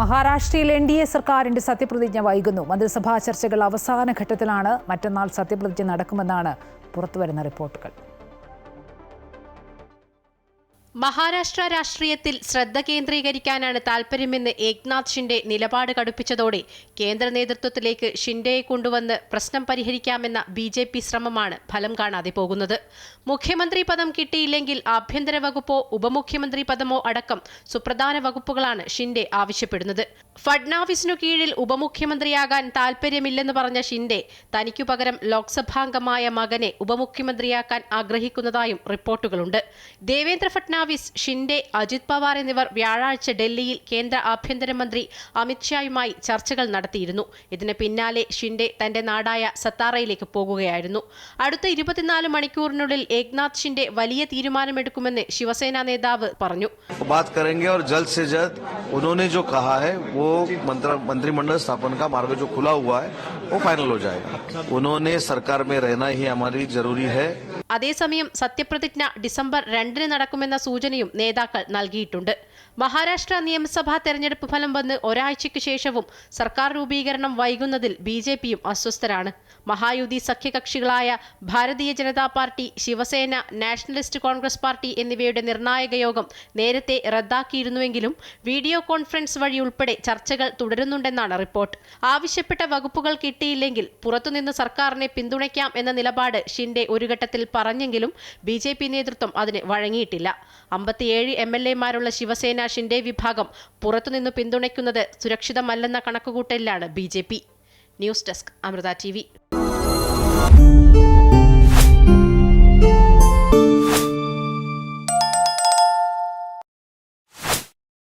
മഹാരാഷ്ട്രയിൽ N D A സർക്കാരിന്റെ സത്യപ്രതിജ്ഞ വൈകുന്നു. മന്ത്രിസഭാ ചർച്ചകൾ അവസാന ഘട്ടത്തിലാണ്. മറ്റന്നാൾ സത്യപ്രതിജ്ഞ നടക്കുമെന്നാണ് പുറത്തുവരുന്ന റിപ്പോർട്ടുകൾ. മഹാരാഷ്ട്ര രാഷ്ട്രീയത്തിൽ ശ്രദ്ധ കേന്ദ്രീകരിക്കാനാണ് താൽപര്യമെന്ന് ഏക്നാഥ് ഷിൻഡെ നിലപാട് കടുപ്പിച്ചതോടെ കേന്ദ്ര നേതൃത്വത്തിലേക്ക് ഷിൻഡെയെ കൊണ്ടുവന്ന് പ്രശ്നം പരിഹരിക്കാമെന്ന ബി ജെ പി ശ്രമമാണ് ഫലം കാണാതെ പോകുന്നത്. മുഖ്യമന്ത്രി പദം കിട്ടിയില്ലെങ്കിൽ ആഭ്യന്തര വകുപ്പോ ഉപമുഖ്യമന്ത്രി പദമോ അടക്കം സുപ്രധാന വകുപ്പുകളാണ് ഷിൻഡെ ആവശ്യപ്പെടുന്നത്. ഫഡ്നാവിസിനു കീഴിൽ ഉപമുഖ്യമന്ത്രിയാകാൻ താൽപര്യമില്ലെന്ന് പറഞ്ഞ ഷിൻഡെ തനിക്കു പകരം ലോക്സഭാംഗമായ മകനെ ഉപമുഖ്യമന്ത്രിയാക്കാൻ ആഗ്രഹിക്കുന്നതായും റിപ്പോർട്ടുകളുണ്ട്. ദേവേന്ദ്ര ഫട്നാവിസ് ഷിൻഡെ അജിത് പവാർ എന്നിവർ വ്യാഴാഴ്ച ഡൽഹിയിൽ കേന്ദ്ര ആഭ്യന്തരമന്ത്രി അമിത്ഷായുമായി ചർച്ചകൾ നടത്തിയിരുന്നു ഇതിന് പിന്നാലെ ഷിൻഡെ തന്റെ നാടായ സത്താറയിലേക്ക് പോകുകയായിരുന്നു അടുത്ത ഇരുപത്തിനാല് മണിക്കൂറിനുള്ളിൽ ഏക്നാഥ് ഷിൻഡെ വലിയ തീരുമാനമെടുക്കുമെന്ന് ശിവസേന നേതാവ് പറഞ്ഞു बात करेंगे और जल्द से जल्द उन्होंने जो कहा है वो मंत्र मंत्रिमंडल स्थापन का मार्ग जो खुला हुआ है वो फाइनल हो जाएगा उन्होंने सरकार में रहना ही हमारी जरूरी है അതേസമയം സത്യപ്രതിജ്ഞ ഡിസംബർ രണ്ടിന് നടക്കുമെന്ന സൂചനയും നേതാക്കൾ നൽകിയിട്ടുണ്ട്. മഹാരാഷ്ട്ര നിയമസഭാ തെരഞ്ഞെടുപ്പ് ഫലം വന്ന് ഒരാഴ്ചയ്ക്ക് ശേഷവും സർക്കാർ രൂപീകരണം വൈകുന്നതിൽ ബി ജെ പിയും അസ്വസ്ഥരാണ്. Mahayuti സഖ്യകക്ഷികളായ Bharatiya Janata Party Shiv Sena Nationalist Congress Party എന്നിവയുടെ നിർണായക യോഗം നേരത്തെ റദ്ദാക്കിയിരുന്നുവെങ്കിലും വീഡിയോ കോൺഫറൻസ് വഴി ഉൾപ്പെടെ ചർച്ചകൾ തുടരുന്നുണ്ടെന്നാണ് റിപ്പോർട്ട്. ആവശ്യപ്പെട്ട വകുപ്പുകൾ കിട്ടിയില്ലെങ്കിൽ പുറത്തുനിന്ന് സർക്കാരിനെ പിന്തുണയ്ക്കാം എന്ന നിലപാട് ഷിൻഡെ ഒരു ഘട്ടത്തിൽ പറഞ്ഞെങ്കിലും ബി ജെ പി നേതൃത്വം അതിന് വഴങ്ങിയിട്ടില്ല. അമ്പത്തിയേഴ് എം എൽ എമാരുള്ള ശിവസേന ഷിൻഡെ വിഭാഗം പുറത്തുനിന്ന് പിന്തുണയ്ക്കുന്നത് സുരക്ഷിതമല്ലെന്ന കണക്കുകൂട്ടലിലാണ് B news desk Amritha T